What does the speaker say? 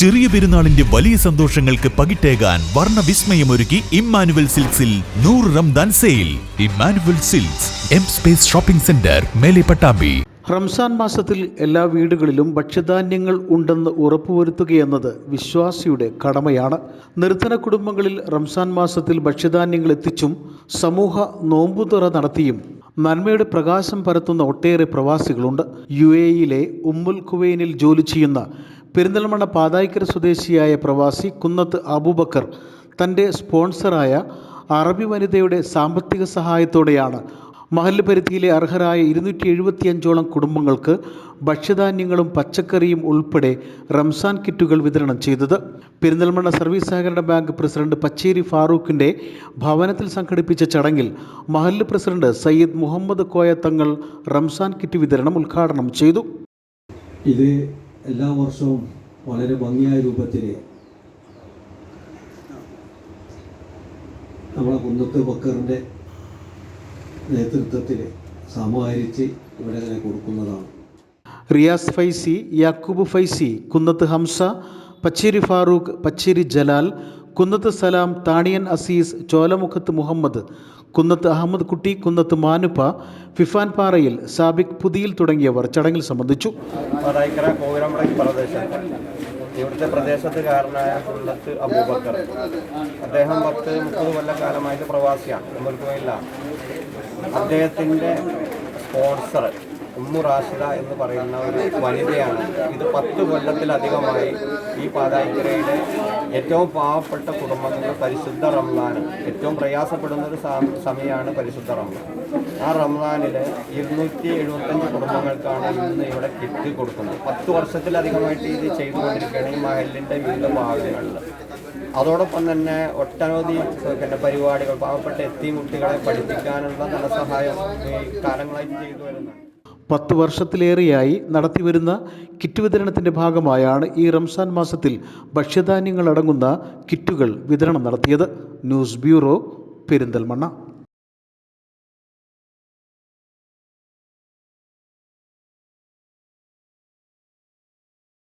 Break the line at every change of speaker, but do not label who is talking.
ചെറിയ പെരുന്നാളിന്റെ വലിയ സന്തോഷങ്ങൾക്ക് പകിട്ടേകാൻ വിസ്മയമൊരുക്കി ഇമ്മാനുവൽ സിൽക്സിൽ നൂറ് Ramadan sale. Emmanuel Silks M space shopping centre മേലെ പട്ടാമ്പി.
റംസാൻ മാസത്തിൽ എല്ലാ വീടുകളിലും ഭക്ഷ്യധാന്യങ്ങൾ ഉണ്ടെന്ന് ഉറപ്പുവരുത്തുകയെന്നത് വിശ്വാസിയുടെ കടമയാണ്. നിർധന കുടുംബങ്ങളിൽ റംസാൻ മാസത്തിൽ ഭക്ഷ്യധാന്യങ്ങൾ എത്തിച്ചും സമൂഹ നോമ്പുതുറ നടത്തിയും നന്മയുടെ പ്രകാശം പരത്തുന്ന ഒട്ടേറെ പ്രവാസികളുണ്ട്. യു എ ഇയിലെ ഉമ്മുൽ കുവൈനിൽ ജോലി ചെയ്യുന്ന പെരിന്തൽമണ്ണ പാതായിക്കര സ്വദേശിയായ പ്രവാസി കുന്നത്ത് അബൂബക്കർ തന്റെ സ്പോൺസറായ അറബി വനിതയുടെ സാമ്പത്തിക സഹായത്തോടെയാണ്. മഹല്ല് പരിധിയിലെ അർഹരായ ഇരുന്നൂറ്റി എഴുപത്തിയഞ്ചോളം കുടുംബങ്ങൾക്ക് ഭക്ഷ്യധാന്യങ്ങളും പച്ചക്കറിയും ഉൾപ്പെടെ റംസാൻ കിറ്റുകൾ വിതരണം ചെയ്തത്. പെരിന്തൽമണ്ണ സർവീസ് സഹകരണ ബാങ്ക് പ്രസിഡന്റ് പച്ചേരി ഫാറൂഖിന്റെ ഭവനത്തിൽ സംഘടിപ്പിച്ച ചടങ്ങിൽ മഹല്ല് പ്രസിഡന്റ് സയ്യിദ് മുഹമ്മദ് കോയ തങ്ങൾ റംസാൻ കിറ്റ് വിതരണം ഉദ്ഘാടനം ചെയ്തു.
ഇത് എല്ലാ വർഷവും വളരെ ഭംഗിയായ രൂപത്തിൽ നമ്മളെ കുന്നത്ത് ബക്കറിന്റെ നേതൃത്വത്തിൽ സമാഹരിച്ച് ഇവിടെ അങ്ങനെ കൊടുക്കുന്നതാണ്.
റിയാസ് ഫൈസി യാക്കൂബ് ഫൈസി കുന്നത്ത് ഹംസ പച്ചേരി ഫാറൂഖ് പച്ചേരി ജലാൽ കുന്നത്ത് സലാം താണിയൻ അസീസ് ചോലമുഖത്ത് മുഹമ്മദ് കുന്നത്ത് അഹമ്മദ് കുട്ടി കുന്നത്ത് മാനുപ്പ ഫിഫാൻ പാറയിൽ സാബിക് പുതിയിൽ തുടങ്ങിയവർ ചടങ്ങിൽ സംബന്ധിച്ചു.
ഇവിടുത്തെ പ്രദേശത്തുകാരനായ കുന്നത്ത് അബൂബക്കർ. അദ്ദേഹം പത്ത് മുപ്പത് കൊല്ലക്കാലമായിട്ട് പ്രവാസിയാണ്. നമ്മൾക്കുമില്ല അദ്ദേഹത്തിന്റെ സ്പോൺസർ ഉമ്മു റാഷിദ എന്ന് പറയുന്ന ഒരു വനിതയാണ്. ഇത് പത്ത് കൊല്ലത്തിലധികമായി ഈ പാതായിക്കരയിലെ ഏറ്റവും പാവപ്പെട്ട കുടുംബങ്ങൾ പരിശുദ്ധ റംസാൻ. ഏറ്റവും പ്രയാസപ്പെടുന്ന ഒരു സമയമാണ് പരിശുദ്ധ റംസാൻ. ആ റംസാനിൽ ഇരുന്നൂറ്റി എഴുപത്തഞ്ച് കുടുംബങ്ങൾക്കാണ് ഇന്ന് ഇവിടെ കിറ്റ് കൊടുക്കുന്നത്. പത്ത് വർഷത്തിലധികമായിട്ട് ഇത് ചെയ്തുകൊണ്ടിരിക്കുകയാണ് ഈ മഹലിന്റെ വിവിധ ഭാഗങ്ങളിൽ അതോടൊപ്പം തന്നെ ഒട്ടനവധി പിന്നെ പരിപാടികൾ പാവപ്പെട്ട എത്തി കുട്ടികളെ പഠിപ്പിക്കാനുള്ള ധനസഹായം ഈ കാലങ്ങളായിട്ട് ചെയ്തു വരുന്നുണ്ട്.
പത്ത് വർഷത്തിലേറെയായി നടത്തിവരുന്ന കിറ്റ് വിതരണത്തിന്റെ ഭാഗമായാണ് ഈ റംസാൻ മാസത്തിൽ ഭക്ഷ്യധാന്യങ്ങൾ അടങ്ങുന്ന കിറ്റുകൾ വിതരണം നടത്തിയത്. News bureau Perinthalmanna.